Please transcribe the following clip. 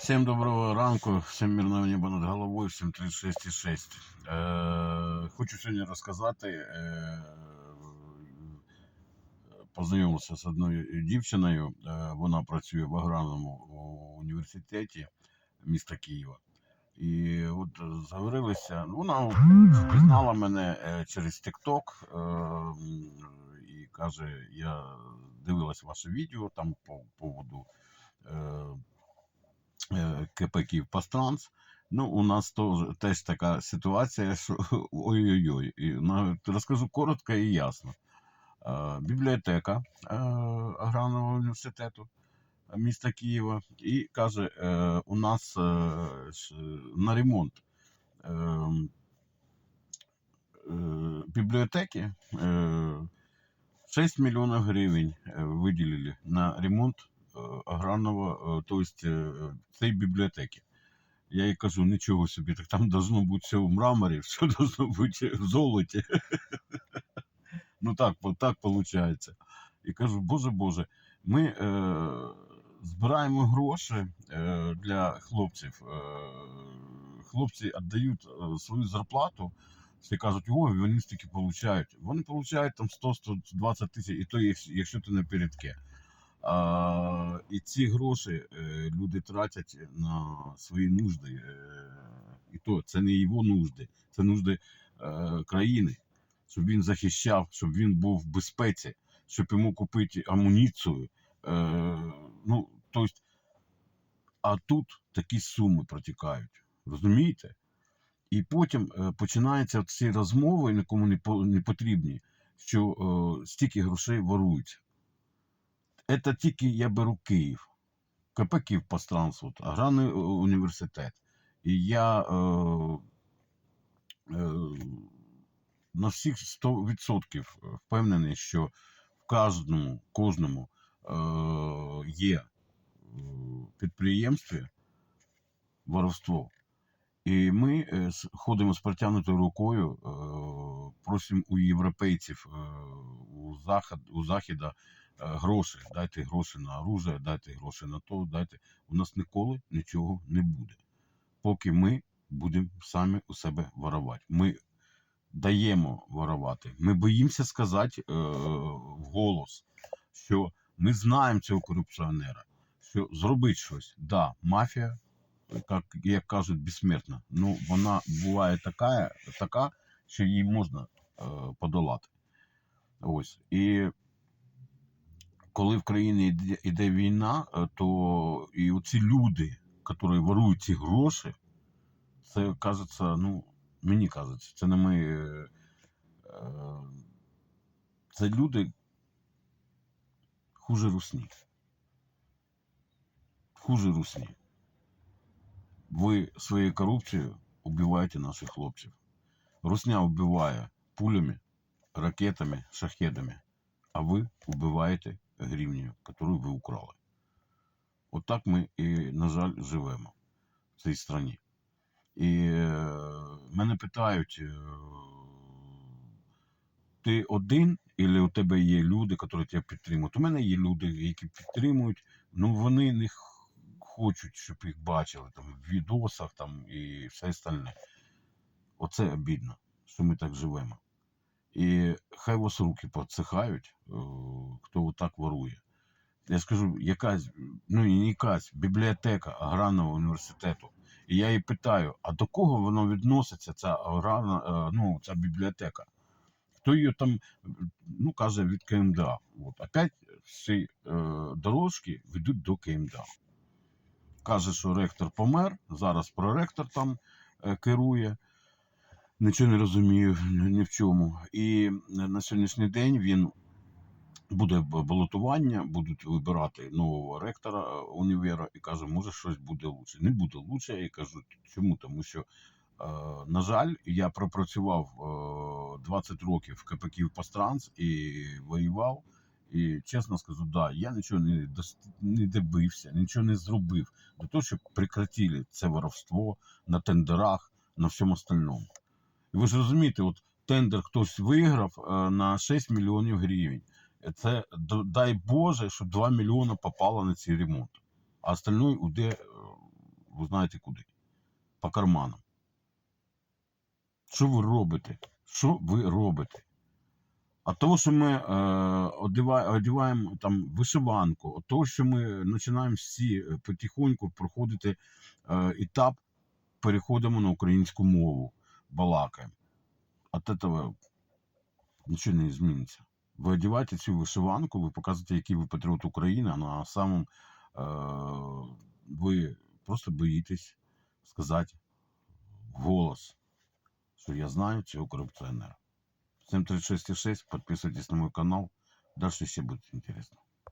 Всім доброго ранку, всім мирного неба над головою, всім 36,6. Е, хочу сьогодні розказати. Е, познайомився з одною дівчиною. Е, вона працює в аграрному університеті міста Києва. І от заговорилися. Вона впізнала мене е, через TikTok е, і каже: я дивилась ваше відео там по поводу. Е, КП Київпастранс. Ну, у нас теж, теж така ситуація, що ой-ой-ой. Навіть розкажу коротко і ясно. Бібліотека е, аграрного університету міста Києва і каже, е, у нас е, на ремонт е, е, бібліотеки е, 6 мільйонів гривень виділили на ремонт э, аграрного, э, то есть э, цієї бібліотеки. Я їй кажу, нічого собі, так там должно бути все в мраморі, все должно бути в золоті. Ну так, так виходить. І кажу, боже Боже, ми е, збираємо гроші е, для хлопців. Е, хлопці віддають е, свою зарплату. Всі кажуть, ой, вони стільки получають. Вони получають там 100-120 тисяч, і то якщо- ти не передке. А, і ці гроші е, люди тратять на свої нужди. Е, і то це не його нужди, це нужди е, країни, щоб він захищав, щоб він був в безпеці, щоб йому купити амуніцію. Ну, тобто, а тут такі суми протікають. Розумієте? І потім починаються ці розмови, нікому не, по- не потрібні, що стільки грошей воруються. Це тільки я беру Київ. КП Київпостранс, от, аграрний е, університет. І я е, е, на всіх 100% впевнений, що в кожному, кожному е, є е, підприємстві воровство. І ми е, ходимо з протягнутою рукою, е, просимо у європейців, у, захід, у Західа гроші. Дайте гроші на оружие, дайте гроші на то, дайте. У нас ніколи нічого не буде, поки ми будемо самі у себе воровати. Ми даємо воровати. Ми боїмося сказати е, вголос, що ми знаємо цього корупціонера, що зробить щось. Да, мафія як, як кажуть, безсмертна. Ну, вона буває така, така що її можна е, подолати. Ось. І коли в країні йде, війна, е, то і оці люди, які ворують ці гроші, це кажеться, ну, мені кажеться, це не ми. Е, е, це люди хуже русні. Хуже русні. Ви своєю корупцією убиваєте наших хлопців. Русня вбиває пулями, ракетами, шахедами, а ви вбиваєте гривнею, яку ви украли. Отак ми і, на жаль, живемо в цій країні. І е, мене питають, е, ти один, або у тебе є люди, які тебе підтримують? У мене є люди, які підтримують, ну вони не хочуть, щоб їх бачили там в відосах там, і все остальне. Оце обідно, що ми так живемо. І хай вас руки подсихають, отак ворує. Я скажу, якась, ну і якась бібліотека аграрного університету. І я її питаю, а до кого воно відноситься, ця аграрна, е, ну, ця бібліотека? Хто її там, ну, каже, від КМДА. От, опять всі е, дорожки ведуть до КМДА. Каже, що ректор помер, зараз проректор там е, керує. Нічого не розумію ні в чому. І на сьогоднішній день він буде балотування, будуть вибирати нового ректора е, універа і каже, може щось буде лучше. Не буде лучше. Я кажу, чому? Тому що, е, на жаль, я пропрацював е, 20 років в КП Київпастранс і воював. І чесно скажу, да, я нічого не, не добився, нічого не зробив для того, щоб прекратили це воровство на тендерах, на всьому остальному. І ви ж розумієте, от тендер хтось виграв е, на 6 мільйонів гривень. Це дай Боже, що 2 мільйони попало на цей ремонт, а остальное йде е, ви знаєте куди. По карманам. Що ви робите? Що ви робите? А того, що ми е, одягаємо там вишиванку, от того, що ми починаємо всі е, потихоньку проходити е, етап, переходимо на українську мову, балакаємо. От этого нічого не зміниться. Ви одіваєте цю вишиванку, ви показуєте, який ви патріот України, а на самому е, ви просто боїтесь сказати голос, що я знаю цього корупціонера. 736,6, подписывайтесь на мой канал. Дальше ще буде интересно.